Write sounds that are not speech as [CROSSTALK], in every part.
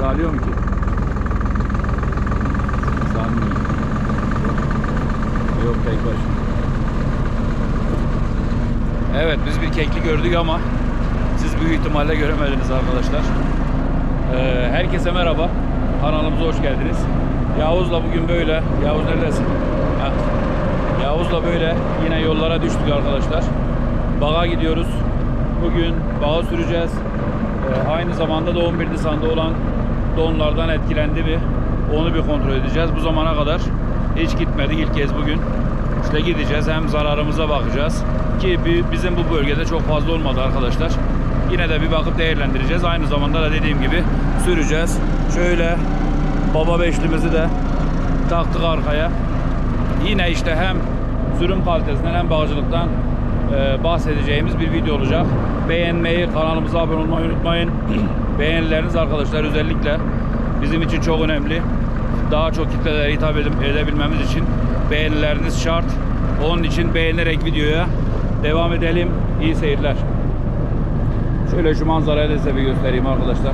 kamera alıyor mu ki? Sanmıyorum. Yok tek başına. Evet biz bir kekli gördük ama siz büyük ihtimalle göremediniz arkadaşlar. Ee, herkese merhaba. Kanalımıza hoş geldiniz. Yavuz'la bugün böyle. Yavuz neredesin? Heh. Yavuz'la böyle yine yollara düştük arkadaşlar. Bağa gidiyoruz. Bugün bağa süreceğiz. Ee, aynı zamanda da 11 Nisan'da olan donlardan etkilendi mi? Onu bir kontrol edeceğiz. Bu zamana kadar hiç gitmedik. İlk kez bugün. İşte gideceğiz. Hem zararımıza bakacağız. Ki bi- bizim bu bölgede çok fazla olmadı arkadaşlar. Yine de bir bakıp değerlendireceğiz. Aynı zamanda da dediğim gibi süreceğiz. Şöyle baba beşlimizi de taktık arkaya. Yine işte hem sürüm kalitesinden hem bağcılıktan bahsedeceğimiz bir video olacak. Beğenmeyi, kanalımıza abone olmayı unutmayın. [CLEARS THROAT] Beğenileriniz arkadaşlar özellikle bizim için çok önemli. Daha çok kitlelere hitap edebilmemiz için beğenileriniz şart. Onun için beğenerek videoya devam edelim. İyi seyirler. Şöyle şu manzarayı da size bir göstereyim arkadaşlar.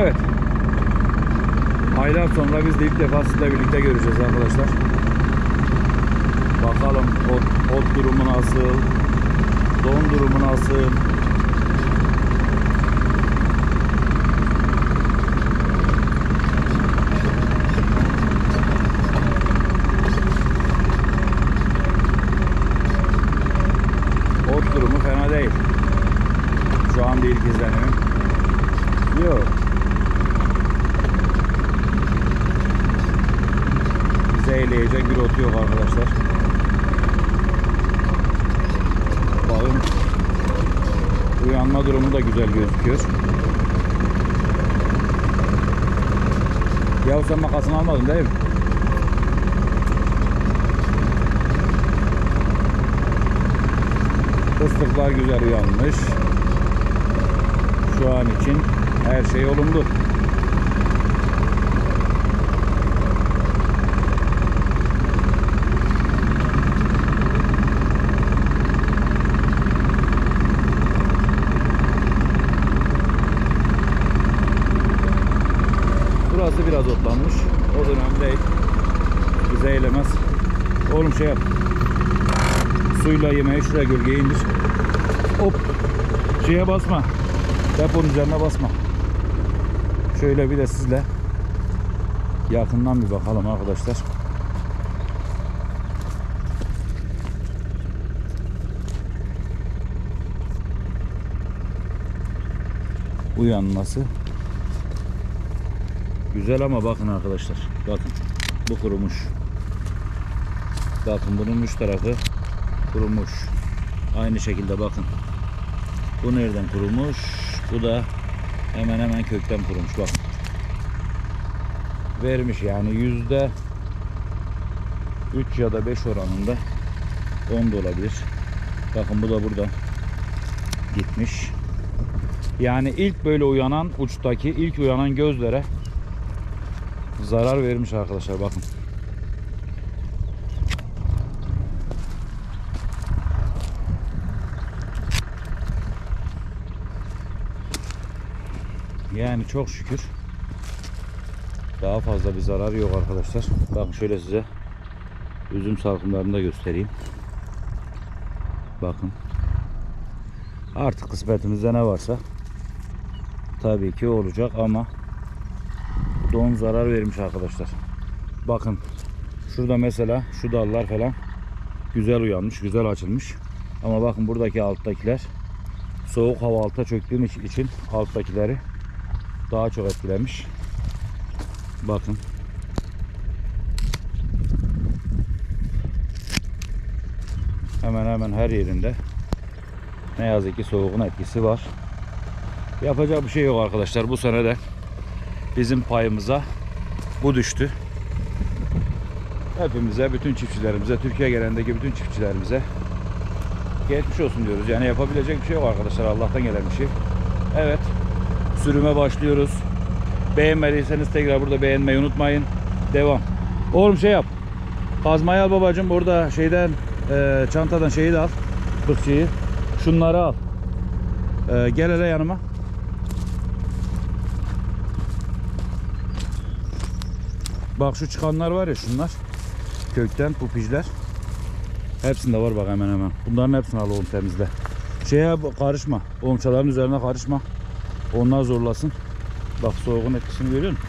Evet. Aylar sonra biz de ilk defa sizle birlikte göreceğiz arkadaşlar. Bakalım ot, ot durumu nasıl, don durumu nasıl. Ot durumu fena değil. Şu an bir ilk izlenimim. Yok. Bize eğleyecek bir otu yok arkadaşlar. Bakın uyanma durumu da güzel gözüküyor. Ya sen makasını almadın değil mi? Fıstıklar güzel uyanmış. Şu an için her şey olumlu. Burası biraz otlanmış. O dönem değil. Bize eylemez. Oğlum şey yap. Suyla yemeği şuraya gölgeye indir. Hop. Şeye basma. Deponun üzerine basma. Şöyle bir de sizle yakından bir bakalım arkadaşlar. Uyanması güzel ama bakın arkadaşlar. Bakın bu kurumuş. Bakın bunun üst tarafı kurumuş. Aynı şekilde bakın. Bu nereden kurumuş? Bu da hemen hemen kökten kurumuş. Bak. Vermiş yani yüzde 3 ya da 5 oranında 10 da olabilir. Bakın bu da burada gitmiş. Yani ilk böyle uyanan uçtaki ilk uyanan gözlere zarar vermiş arkadaşlar bakın. Yani çok şükür daha fazla bir zarar yok arkadaşlar. Bakın şöyle size üzüm salkımlarını da göstereyim. Bakın. Artık kısmetimizde ne varsa tabii ki olacak ama don zarar vermiş arkadaşlar. Bakın şurada mesela şu dallar falan güzel uyanmış, güzel açılmış. Ama bakın buradaki alttakiler soğuk hava alta çöktüğüm için- için alttakileri daha çok etkilemiş. Bakın. Hemen hemen her yerinde ne yazık ki soğuğun etkisi var. Yapacak bir şey yok arkadaşlar. Bu sene de bizim payımıza bu düştü. Hepimize, bütün çiftçilerimize, Türkiye genelindeki bütün çiftçilerimize geçmiş olsun diyoruz. Yani yapabilecek bir şey yok arkadaşlar. Allah'tan gelen bir şey. Evet. Sürüme başlıyoruz. Beğenmediyseniz tekrar burada beğenmeyi unutmayın. Devam. Oğlum şey yap. Kazmayı al babacım. Burada şeyden e, çantadan şeyi de al. Fıkçıyı. Şunları al. E, gel hele yanıma. Bak şu çıkanlar var ya şunlar. Kökten pupijler. Hepsinde var bak hemen hemen. Bunların hepsini al oğlum temizle. Şeye karışma. Omçaların üzerine karışma. Onlar zorlasın. Bak soğuğun etkisini görüyor musun?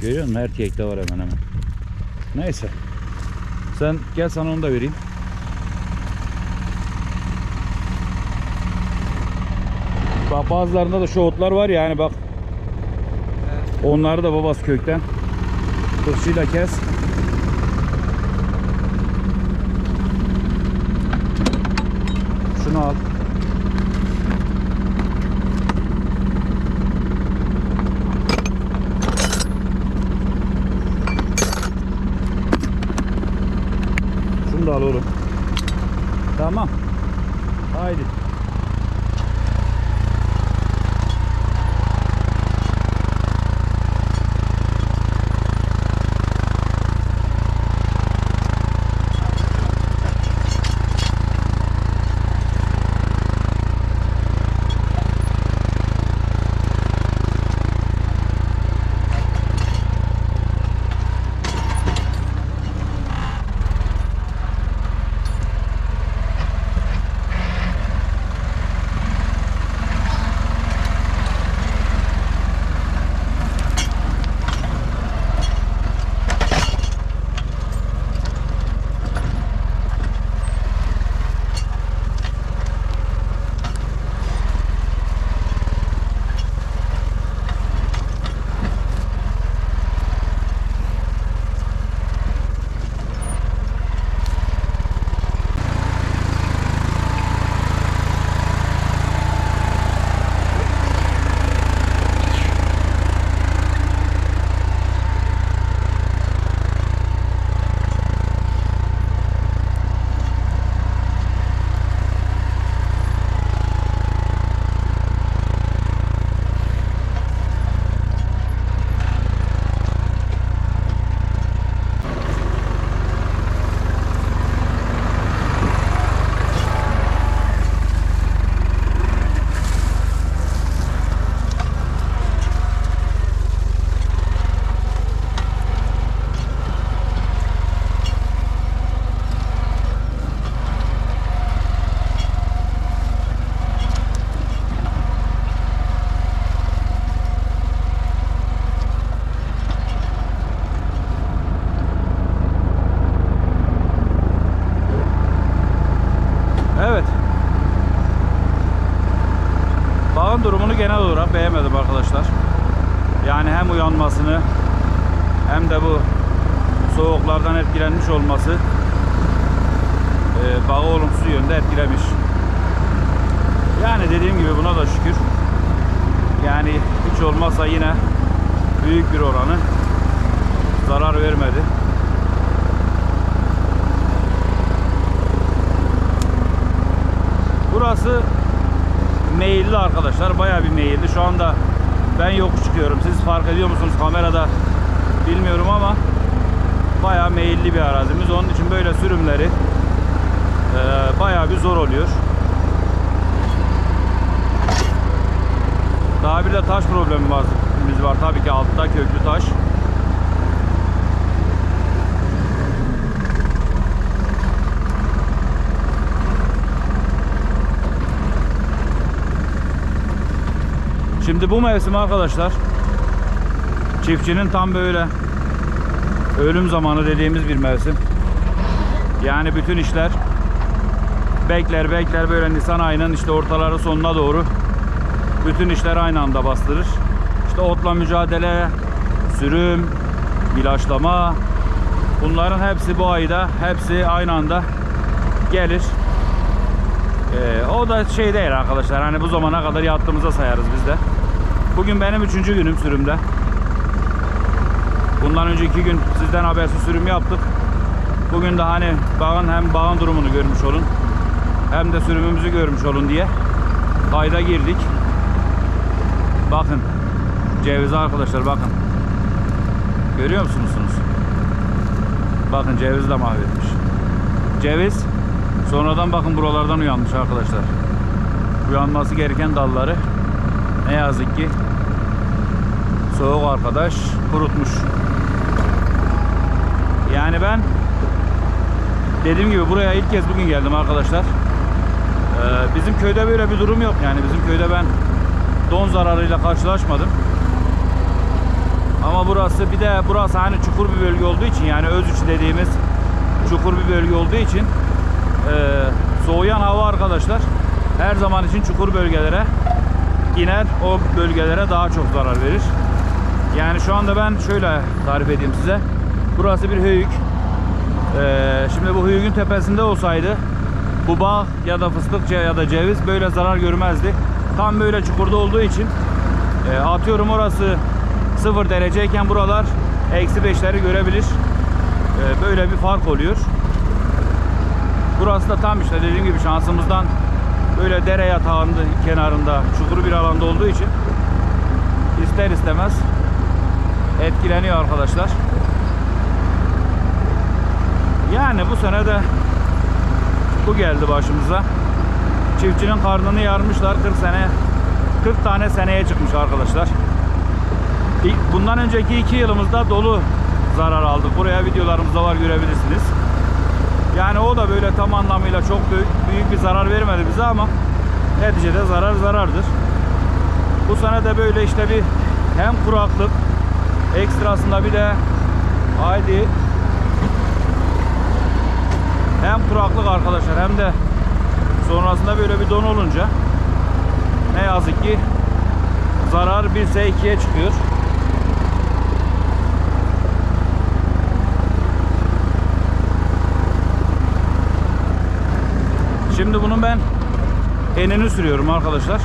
Görüyor musun? Her kekte var hemen hemen. Neyse. Sen gel sana onu da vereyim. Bak bazılarında da şu otlar var ya hani bak. Onları da babası kökten. Fırçıyla kes. Şunu al. Burası meyilli arkadaşlar. Bayağı bir meyilli. Şu anda ben yokuş çıkıyorum. Siz fark ediyor musunuz kamerada bilmiyorum ama bayağı meyilli bir arazimiz. Onun için böyle sürümleri e, bayağı bir zor oluyor. Daha bir de taş problemi var. Biz var tabii ki altta köklü taş. Şimdi bu mevsim arkadaşlar çiftçinin tam böyle ölüm zamanı dediğimiz bir mevsim. Yani bütün işler bekler bekler böyle Nisan ayının işte ortaları sonuna doğru bütün işler aynı anda bastırır. İşte otla mücadele, sürüm, ilaçlama bunların hepsi bu ayda hepsi aynı anda gelir. Ee, o da şey değil arkadaşlar hani bu zamana kadar yattığımıza sayarız biz de. Bugün benim üçüncü günüm sürümde. Bundan önce iki gün sizden habersiz sürüm yaptık. Bugün de hani bağın hem bağın durumunu görmüş olun hem de sürümümüzü görmüş olun diye kayda girdik. Bakın. Cevizi arkadaşlar bakın. Görüyor musunuz? Bakın ceviz de mahvetmiş. Ceviz sonradan bakın buralardan uyanmış arkadaşlar. Uyanması gereken dalları ne yazık ki soğuk arkadaş kurutmuş. Yani ben dediğim gibi buraya ilk kez bugün geldim arkadaşlar. Ee, bizim köyde böyle bir durum yok. Yani bizim köyde ben don zararıyla karşılaşmadım. Ama burası bir de burası hani çukur bir bölge olduğu için yani Özüç dediğimiz çukur bir bölge olduğu için e, soğuyan hava arkadaşlar her zaman için çukur bölgelere iner o bölgelere daha çok zarar verir. Yani şu anda ben şöyle tarif edeyim size. Burası bir höyük. Ee, şimdi bu höyükün tepesinde olsaydı bu bağ ya da fıstık ya da ceviz böyle zarar görmezdi. Tam böyle çukurda olduğu için e, atıyorum orası 0 dereceyken buralar eksi 5'leri görebilir. E, böyle bir fark oluyor. Burası da tam işte dediğim gibi şansımızdan böyle dere yatağında kenarında çukur bir alanda olduğu için ister istemez etkileniyor arkadaşlar. Yani bu sene de bu geldi başımıza. Çiftçinin karnını yarmışlar 40 sene 40 tane seneye çıkmış arkadaşlar. Bundan önceki iki yılımızda dolu zarar aldık. Buraya videolarımızda var görebilirsiniz. Yani o da böyle tam anlamıyla çok büyük, büyük bir zarar vermedi bize ama neticede zarar zarardır. Bu sene de böyle işte bir hem kuraklık ekstrasında bir de haydi hem kuraklık arkadaşlar hem de sonrasında böyle bir don olunca ne yazık ki zarar 1'se 2'ye çıkıyor. Şimdi bunun ben enini sürüyorum arkadaşlar.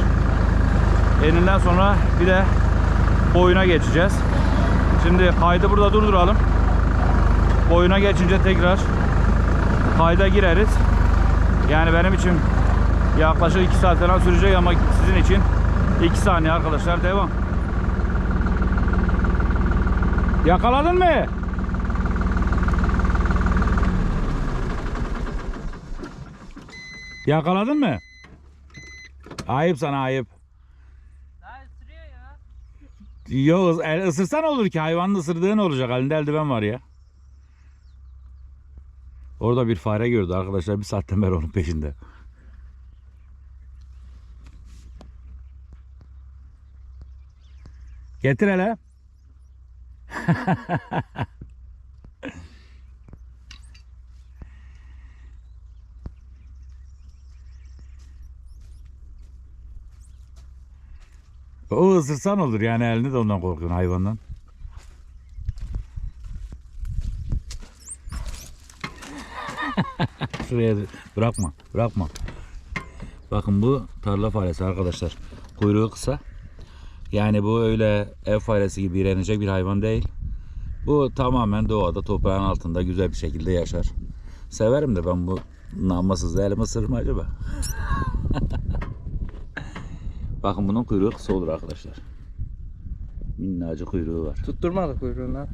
Eninden sonra bir de boyuna geçeceğiz. Şimdi kaydı burada durduralım. Boyuna geçince tekrar kayda gireriz. Yani benim için yaklaşık 2 saat falan sürecek ama sizin için 2 saniye arkadaşlar devam. Yakaladın mı? Yakaladın mı? Ayıp sana ayıp. Daha ısırıyor ya. Yok el ısırsan olur ki hayvanın ısırdığı ne olacak elinde eldiven var ya. Orada bir fare gördü arkadaşlar bir saatten beri onun peşinde. Getir hele. [LAUGHS] O ısırsan olur yani elini de ondan korkuyorsun hayvandan. [LAUGHS] Şuraya bırakma, bırakma. Bakın bu tarla faresi arkadaşlar. Kuyruğu kısa. Yani bu öyle ev faresi gibi iğrenecek bir hayvan değil. Bu tamamen doğada toprağın altında güzel bir şekilde yaşar. Severim de ben bu namussuz elim ısırır mı acaba? Bakın bunun kuyruğu kısa olur arkadaşlar. Minnacık kuyruğu var. Tutturmadı kuyruğundan.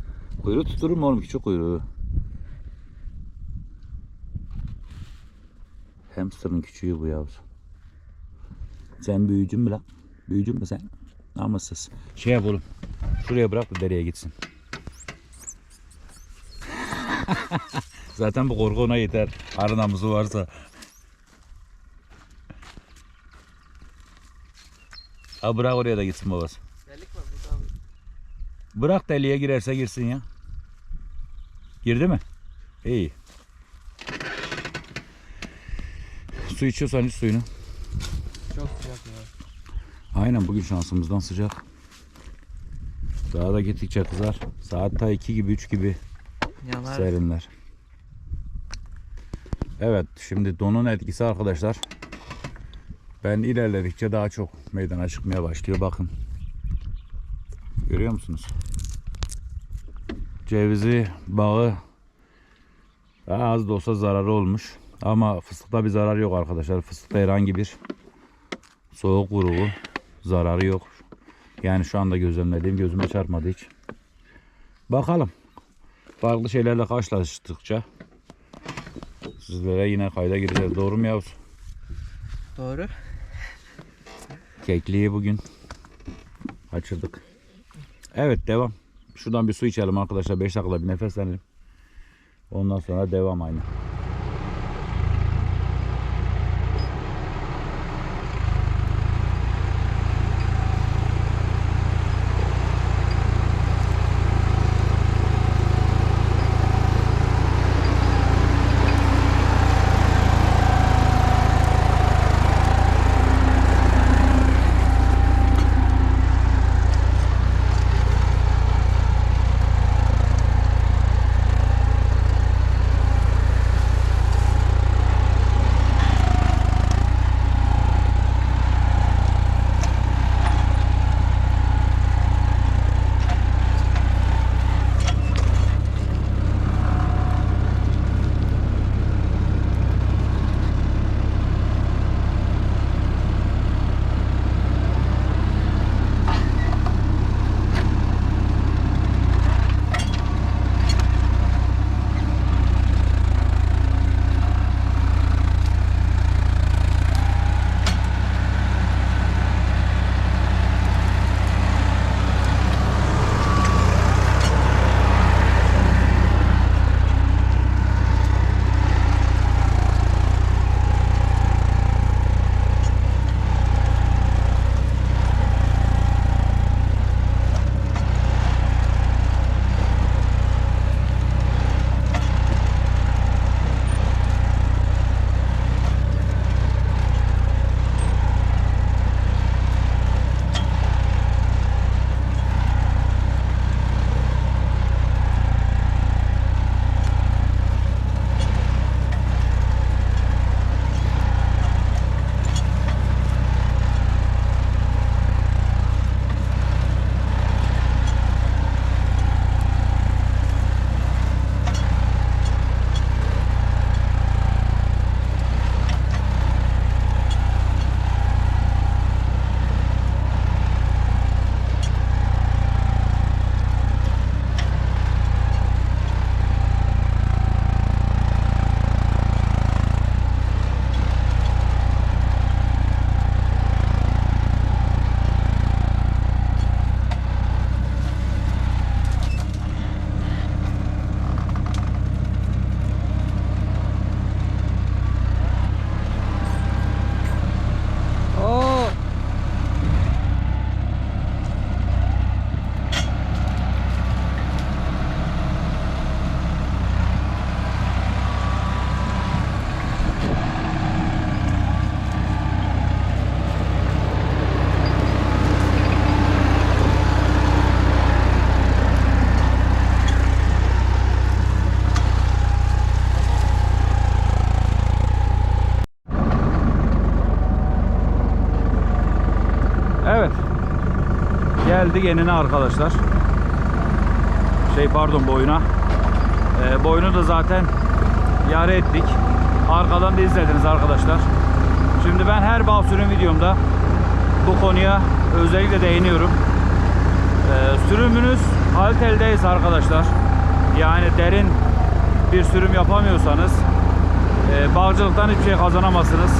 Kuyruğu tutturur mu oğlum küçük kuyruğu? Hamsterın küçüğü bu yavru. Sen büyücün mü lan? Büyücün mü sen? Namussuz. Şey yap oğlum. Şuraya bırak da dereye gitsin. [LAUGHS] Zaten bu korku ona yeter. Arı namusu varsa. Ha bırak oraya da gitsin babası. Delik var burada. Bırak deliğe girerse girsin ya. Girdi mi? İyi. Su içiyorsan iç suyunu. Çok sıcak ya. Aynen bugün şansımızdan sıcak. Daha da gittikçe kızar. Saat ta 2 gibi 3 gibi Yanar. serinler. Evet şimdi donun etkisi arkadaşlar. Ben ilerledikçe daha çok meydana çıkmaya başlıyor bakın. Görüyor musunuz? Cevizi bağı daha az da olsa zararı olmuş. Ama fıstıkta bir zarar yok arkadaşlar. Fıstıkta herhangi bir soğuk grubu zararı yok. Yani şu anda gözlemlediğim gözüme çarpmadı hiç. Bakalım. Farklı şeylerle karşılaştıkça sizlere yine kayda gireceğiz. Doğru mu Yavuz? Doğru. Kekliği bugün kaçırdık. Evet devam. Şuradan bir su içelim arkadaşlar. 5 dakikada bir nefeslenelim. Ondan sonra devam aynı. Geldik enine arkadaşlar. Şey pardon boyuna. Ee, boyunu da zaten yare ettik. Arkadan da izlediniz arkadaşlar. Şimdi ben her bal sürüm videomda bu konuya özellikle değiniyorum. Ee, sürümünüz kaliteliyse arkadaşlar yani derin bir sürüm yapamıyorsanız e, bağcılıktan hiçbir şey kazanamazsınız.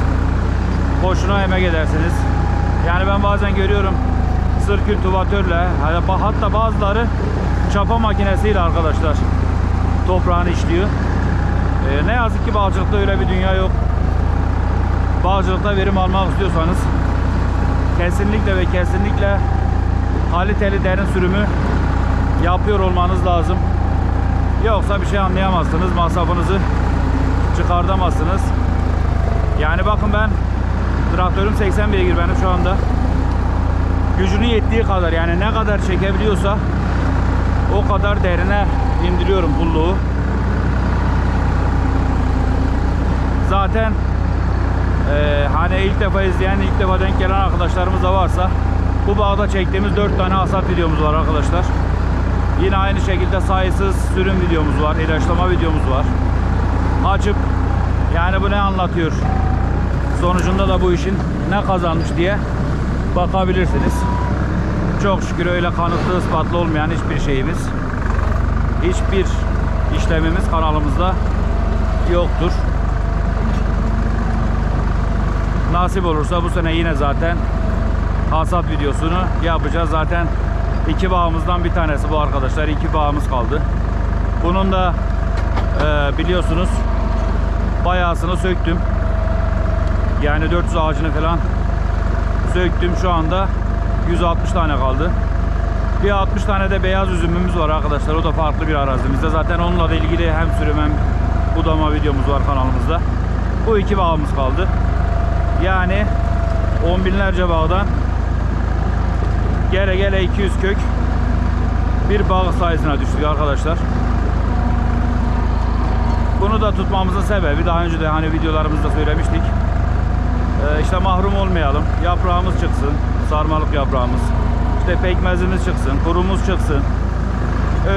Boşuna emek edersiniz. Yani ben bazen görüyorum sır kültivatörle hatta bazıları çapa makinesiyle arkadaşlar toprağını işliyor. Ee, ne yazık ki balcılıkta öyle bir dünya yok. Balcılıkta verim almak istiyorsanız kesinlikle ve kesinlikle kaliteli derin sürümü yapıyor olmanız lazım. Yoksa bir şey anlayamazsınız. Masrafınızı çıkartamazsınız. Yani bakın ben traktörüm 80 beygir benim şu anda. Gücünü yettiği kadar yani ne kadar çekebiliyorsa o kadar derine indiriyorum pulluğu. Zaten eee, hani ilk defa izleyen, ilk defa denk gelen arkadaşlarımız da varsa bu bağda çektiğimiz 4 tane hasat videomuz var arkadaşlar. Yine aynı şekilde sayısız sürüm videomuz var, ilaçlama videomuz var. Açıp yani bu ne anlatıyor? Sonucunda da bu işin ne kazanmış diye bakabilirsiniz. çok şükür öyle kanıtlı ispatlı olmayan hiçbir şeyimiz, hiçbir işlemimiz kanalımızda yoktur. Nasip olursa bu sene yine zaten hasat videosunu yapacağız. Zaten iki bağımızdan bir tanesi bu arkadaşlar. iki bağımız kaldı. Bunun da e, biliyorsunuz bayağısını söktüm. Yani 400 ağacını falan söktüm. Şu anda 160 tane kaldı. Bir 60 tane de beyaz üzümümüz var arkadaşlar. O da farklı bir arazimizde. Zaten onunla da ilgili hem sürüm hem budama videomuz var kanalımızda. Bu iki bağımız kaldı. Yani on binlerce bağdan gele gele 200 kök bir bağ sayısına düştük arkadaşlar. Bunu da tutmamızın sebebi daha önce de hani videolarımızda söylemiştik. Ee, işte mahrum olmayalım. Yaprağımız çıksın. Sarmalık yaprağımız. İşte pekmezimiz çıksın. Kurumuz çıksın.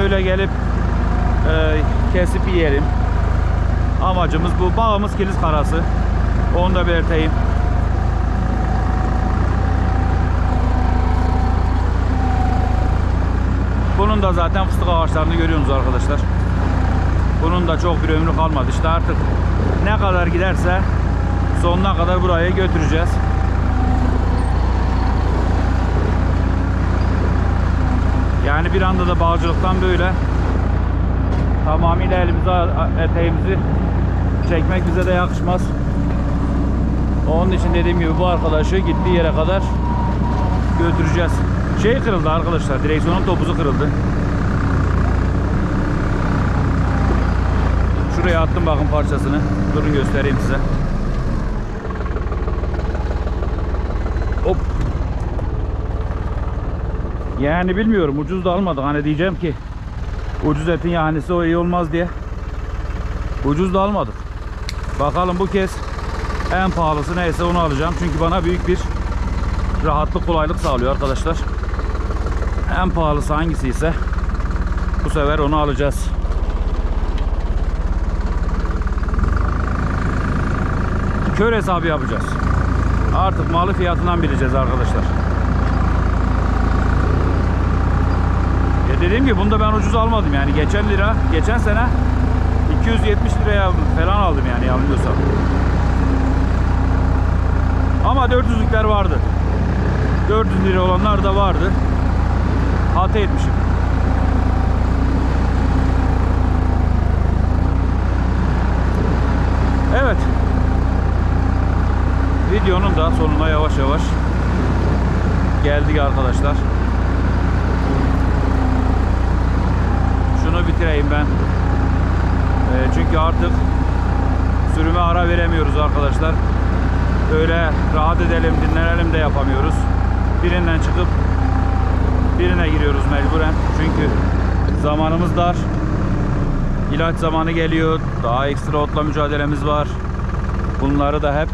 Öyle gelip e, kesip yiyelim. Amacımız bu. Bağımız kilis karası. Onu da belirteyim. Bunun da zaten fıstık ağaçlarını görüyorsunuz arkadaşlar. Bunun da çok bir ömrü kalmadı. İşte artık ne kadar giderse sonuna kadar buraya götüreceğiz. Yani bir anda da bağcılıktan böyle tamamıyla elimize eteğimizi çekmek bize de yakışmaz. Onun için dediğim gibi bu arkadaşı gittiği yere kadar götüreceğiz. Şey kırıldı arkadaşlar. Direksiyonun topuzu kırıldı. Şuraya attım bakın parçasını. Durun göstereyim size. Hop. Yani bilmiyorum ucuz da almadık. Hani diyeceğim ki ucuz etin yahnisi o iyi olmaz diye. Ucuz da almadık. Bakalım bu kez en pahalısı neyse onu alacağım. Çünkü bana büyük bir rahatlık kolaylık sağlıyor arkadaşlar. En pahalısı hangisi ise bu sefer onu alacağız. Kör hesabı yapacağız. Artık malı fiyatından bileceğiz arkadaşlar. Ya dediğim gibi bunu da ben ucuz almadım yani geçen lira geçen sene 270 liraya falan aldım yani yanılmıyorsam. Ama 400'lükler vardı. 400 lira olanlar da vardı. Hata etmişim. Evet. Videonun da sonuna yavaş yavaş geldik arkadaşlar. Bitireyim ben. Ee, çünkü artık sürüme ara veremiyoruz arkadaşlar. Öyle rahat edelim, dinlenelim de yapamıyoruz. Birinden çıkıp birine giriyoruz mecburen. Çünkü zamanımız dar. İlaç zamanı geliyor. Daha ekstra otla mücadelemiz var. Bunları da hep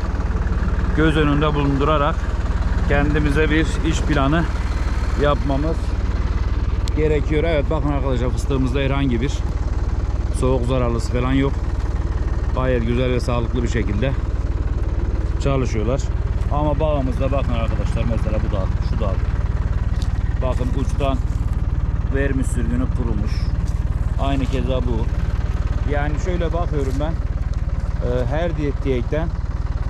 göz önünde bulundurarak kendimize bir iş planı yapmamız gerekiyor. Evet bakın arkadaşlar fıstığımızda herhangi bir soğuk zararlısı falan yok. Gayet güzel ve sağlıklı bir şekilde çalışıyorlar. Ama bağımızda bakın arkadaşlar mesela bu dal, şu dal. Bakın uçtan vermiş sürgünü kurumuş. Aynı keza bu. Yani şöyle bakıyorum ben. e, her diyekten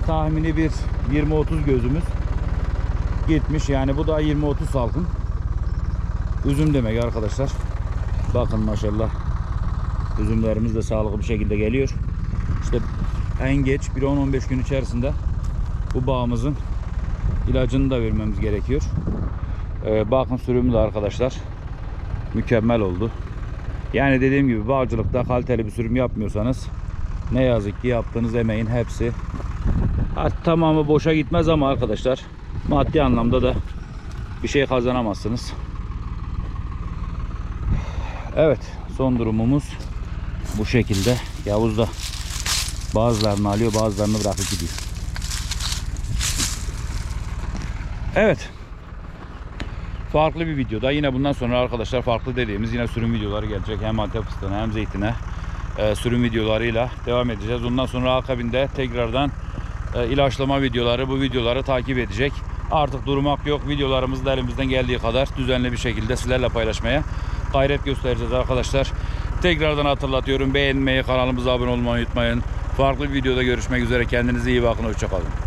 tahmini bir 20-30 gözümüz gitmiş. Yani bu da 20-30 salkım. Üzüm demek arkadaşlar. Bakın maşallah. Üzümlerimiz de sağlıklı bir şekilde geliyor. İşte en geç bir 10-15 gün içerisinde bu bağımızın ilacını da vermemiz gerekiyor. Ee, bakın sürümü de arkadaşlar mükemmel oldu. Yani dediğim gibi bağcılıkta kaliteli bir sürüm yapmıyorsanız ne yazık ki yaptığınız emeğin hepsi tamamı boşa gitmez ama arkadaşlar maddi anlamda da bir şey kazanamazsınız. Evet son durumumuz bu şekilde. Yavuz da bazılarını alıyor bazılarını bırakıp gidiyor. Evet. Farklı bir videoda yine bundan sonra arkadaşlar farklı dediğimiz yine sürüm videoları gelecek. Hem Antep fıstığına hem zeytine e, sürüm videolarıyla devam edeceğiz. Ondan sonra akabinde tekrardan e, ilaçlama videoları bu videoları takip edecek. Artık durmak yok. Videolarımızı da elimizden geldiği kadar düzenli bir şekilde sizlerle paylaşmaya gayret göstereceğiz arkadaşlar. Tekrardan hatırlatıyorum. Beğenmeyi, kanalımıza abone olmayı unutmayın. Farklı bir videoda görüşmek üzere. Kendinize iyi bakın. Hoşçakalın.